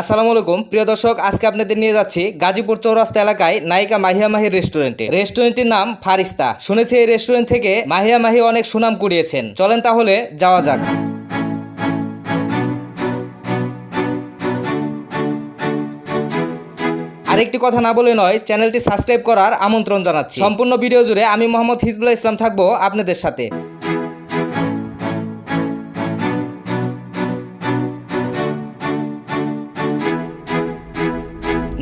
আসসালামু আলাইকুম। প্রিয় দর্শক, আজকে আপনাদের নিয়ে যাচ্ছি গাজীপুর চৌরাস্তা এলাকায় নায়িকা মাহিয়া মাহির রেস্টুরেন্টে। রেস্টুরেন্টটির নাম ফারিস্তা। শুনেছি এই রেস্টুরেন্ট থেকে মাহিয়া মাহি অনেক সুনাম কুড়িয়েছেন। চলেন তাহলে যাওয়া যাক। আরেকটি কথা না বলে নয়, চ্যানেলটি সাবস্ক্রাইব করার আমন্ত্রণ জানাচ্ছি। সম্পূর্ণ ভিডিও জুড়ে আমি মোহাম্মদ হিজবুল্লাহ ইসলাম থাকব আপনাদের সাথে।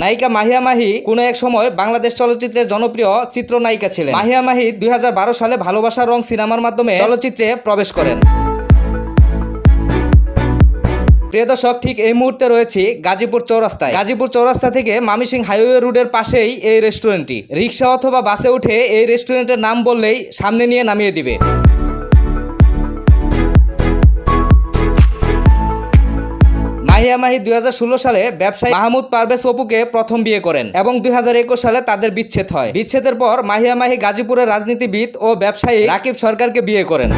নায়িকা মাহিয়া মাহি কোনো এক সময় বাংলাদেশ চলচ্চিত্রের জনপ্রিয় চিত্রনায়িকা ছিলেন। মাহিয়া মাহি দু হাজার বারো সালে ভালোবাসার রং সিনেমার মাধ্যমে চলচ্চিত্রে প্রবেশ করেন। প্রিয় দর্শক, ঠিক এই মুহূর্তে রয়েছি গাজীপুর চৌরাস্তায়। গাজীপুর চৌরাস্তা থেকে মামিসিং হাইওয়ে রোডের পাশেই এই রেস্টুরেন্টটি। রিক্সা অথবা বাসে উঠে এই রেস্টুরেন্টের নাম বললেই সামনে নিয়ে নামিয়ে দিবে। মাহিয়া মাহি দুই সালে ব্যবসায়ী মাহমুদ পারভেজ অপুকে প্রথম বিয়ে করেন এবং দুই সালে তাদের বিচ্ছেদ হয়। বিচ্ছেদের পর মাহিয়া মাহি গাজীপুরের রাজনীতিবিদ ও ব্যবসায়ী রাকিব সরকারকে বিয়ে করেন।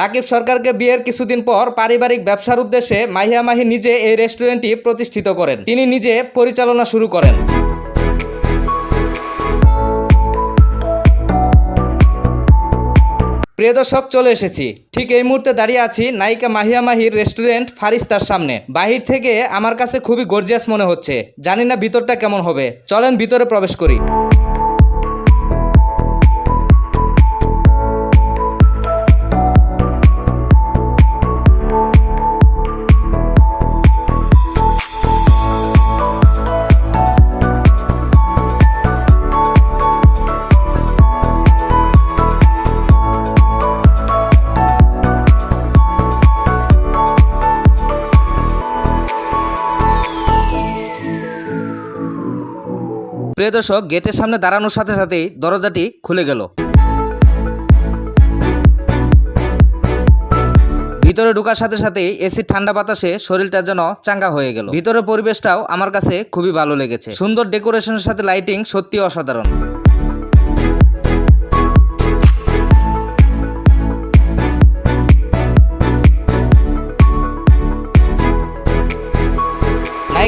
রাকিব সরকারকে বিয়ের কিছুদিন পর পারিবারিক ব্যবসার উদ্দেশ্যে মাহিয়া মাহি নিজে এই রেস্টুরেন্টটি প্রতিষ্ঠিত করেন। তিনি নিজে পরিচালনা শুরু করেন। প্রিয় দর্শক, চলে এসেছি। ঠিক এই মুহূর্তে দাঁড়িয়ে আছি নায়িকা মাহিয়া মাহির রেস্টুরেন্ট ফারিস্তার সামনে। বাহির থেকে আমার কাছে খুবই গর্জিয়াস মনে হচ্ছে। জানি না ভিতরটা কেমন হবে। চলেন ভিতরে প্রবেশ করি। প্রিয় দর্শক, গেটের সামনে দাঁড়ানোর সাথে সাথেই দরজাটি খুলে গেল। ভিতরে ঢোকার সাথে সাথেই এসির ঠান্ডা বাতাসে শরীরটা যেন চাঙ্গা হয়ে গেল। ভিতরের পরিবেশটাও আমার কাছে খুবই ভালো লেগেছে। সুন্দর ডেকোরেশনের সাথে লাইটিং সত্যি অসাধারণ।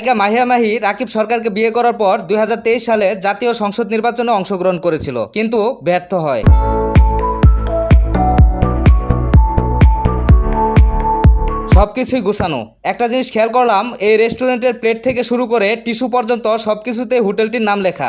নায়িকা মাহিয়া মাহি রাকিব সরকারকে বিয়ে করার পর দুই হাজার তেইশ সালে জাতীয় সংসদ নির্বাচনে অংশগ্রহণ করেছিল, কিন্তু ব্যর্থ হয়। সবকিছুই গুছানো। একটা জিনিস খেয়াল করলাম, এই রেস্টুরেন্টের প্লেট থেকে শুরু করে টিস্যু পর্যন্ত সবকিছুতে হোটেলটির নাম লেখা।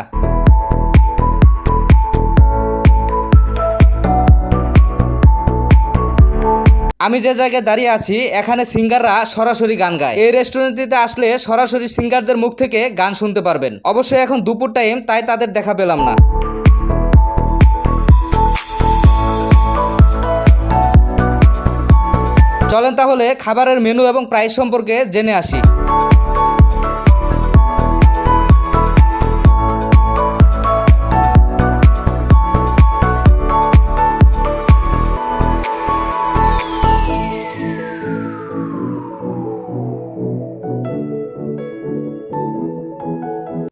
আমি যে জায়গায় দাঁড়িয়ে আছি, এখানে সিঙ্গাররা সরাসরি গান গায়। এই রেস্টুরেন্টটিতে আসলে সরাসরি সিঙ্গারদের মুখ থেকে গান শুনতে পারবেন। অবশ্যই এখন দুপুর টাইম, তাই তাদের দেখা পেলাম না। চলেন তাহলে খাবারের মেনু এবং প্রাইস সম্পর্কে জেনে আসি।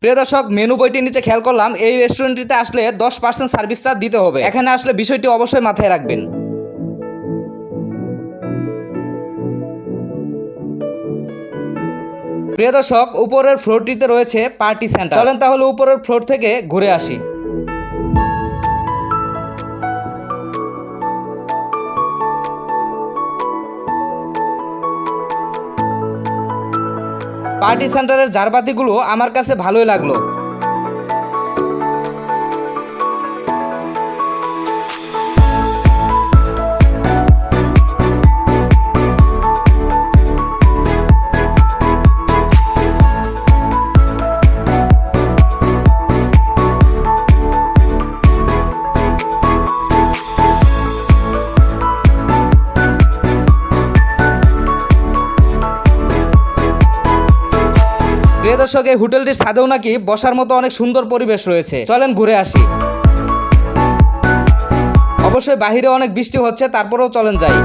প্রিয় দর্শক, মেনু বইটির নিচে খেয়াল করলাম, এই রেস্টুরেন্টটিতে আসলে দশ পার্সেন্ট সার্ভিস চার্জ দিতে হবে। এখানে আসলে বিষয়টি অবশ্যই মাথায় রাখবেন। প্রিয় দর্শক, উপরের ফ্লোরটিতে রয়েছে পার্টি সেন্টার চলেন তাহলে উপরের ফ্লোর থেকে ঘুরে আসি। পার্টি সেন্টারের জারবাতিগুলো আমার কাছে ভালোই লাগল। দর্শক এই হোটেলটির ছাদেও নাকি বসার মতো অনেক সুন্দর পরিবেশ রয়েছে। চলেন ঘুরে আসি। অবশ্যই বাহিরে অনেক বৃষ্টি হচ্ছে, তারপরেও চলেন যাই।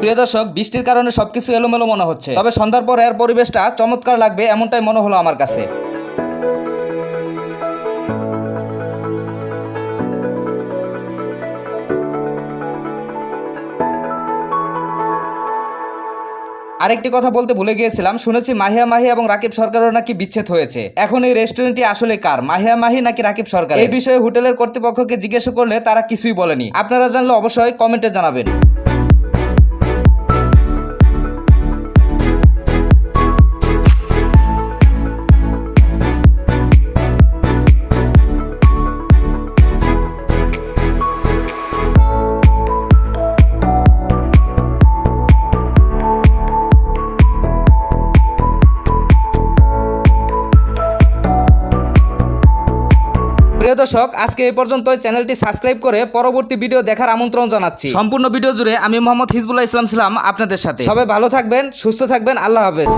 প্রিয় দর্শক, বৃষ্টির কারণে সবকিছু এলোমেলো মনে হচ্ছে। তবে সন্ধ্যার পর এর পরিবেশটা চমৎকার লাগবে, এমনটাই মনে হলো আমার কাছে। আরেকটি কথা বলতে ভুলে গিয়েছিলাম, শুনেছি মাহিয়া মাহি এবং রাকিব সরকারও নাকি বিচ্ছেদ হয়েছে। এখন এই রেস্টুরেন্টটি আসলে কার? মাহিয়া মাহি নাকি রাকিব সরকার এই বিষয়ে হোটেলের কর্তৃপক্ষকে জিজ্ঞেস করলে তারা কিছুই বলেনি। আপনারা জানলে অবশ্যই কমেন্টে জানাবেন। দর্শক আজকে এই পর্যন্ত চ্যানেলটি সাবস্ক্রাইব করে পরবর্তী ভিডিও দেখার আমন্ত্রণ জানাচ্ছি। সম্পূর্ণ ভিডিও জুড়ে আমি মোহাম্মদ হিজবুল্লাহ ইসলাম ছিলাম আপনাদের সাথে। সবাই ভালো থাকবেন সুস্থ থাকবেন। আল্লাহ হাফেজ।